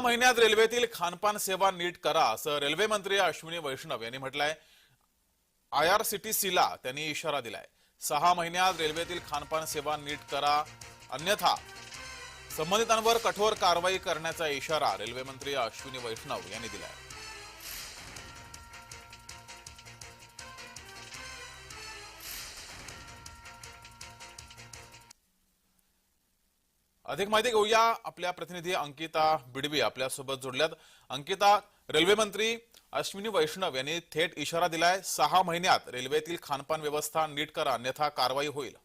महिन्यात रेल्वेतील खानपान सेवा नीट करा असं रेल्वे मंत्री अश्विनी वैष्णव यांनी म्हटलंय. आय आर सी टी सीला त्यांनी इशारा दिलाय. सहा महिन्यात रेल्वेतील खानपान सेवा नीट करा अन्यथा संबंधितांवर कठोर कारवाई करण्याचा इशारा रेल्वे मंत्री अश्विनी वैष्णव यांनी दिलाय. अधिक माहिती घेऊया. आपल्या प्रतिनिधी अंकिता बिडवी आपल्यासोबत जोडल्यात. अंकिता रेल्वे मंत्री अश्विनी वैष्णव यांनी थेट इशारा दिलाय. सहा महिन्यात रेल्वेतील खानपान व्यवस्था नीट करा अन्यथा कारवाई होईल.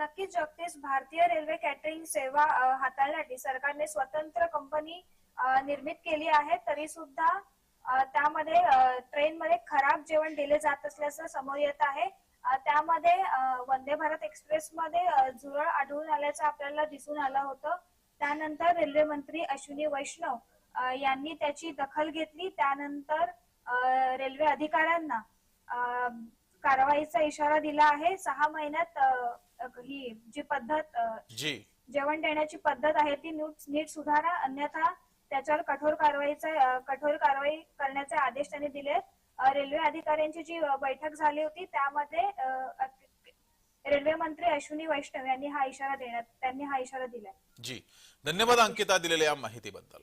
नक्कीच जगदीश. भारतीय रेल्वे कॅटरिंग सेवा हाताळण्यासाठी सरकारने स्वतंत्र कंपनी निर्मित केली आहे. तरी सुद्धा त्यामध्ये ट्रेनमध्ये खराब जेवण दिले जात असल्याचं समोर येत आहे. त्यामध्ये वंदे भारत एक्सप्रेसमध्ये अ, झुरळ आढळून आल्याचं आपल्याला दिसून आलं होतं. त्यानंतर रेल्वे मंत्री अश्विनी वैष्णव यांनी त्याची दखल घेतली. त्यानंतर रेल्वे अधिकाऱ्यांना कारवाईचा इशारा दिला आहे. सहा महिन्यात ही जी पद्धत जेवण देण्याची पद्धत आहे ती नीट सुधारा. अन्यथा त्याच्यावर कठोर कारवाईचा कठोर कारवाई करण्याचे आदेश त्यांनी दिले रेल्वे अधिकाऱ्यांची जी बैठक झाली होती त्यामध्ये रेल्वे मंत्री अश्विनी वैष्णव यांनी हा इशारा देण्यात त्यांनी हा इशारा दिलाय. जी. धन्यवाद अंकिता दिलेल्या या माहितीबद्दल.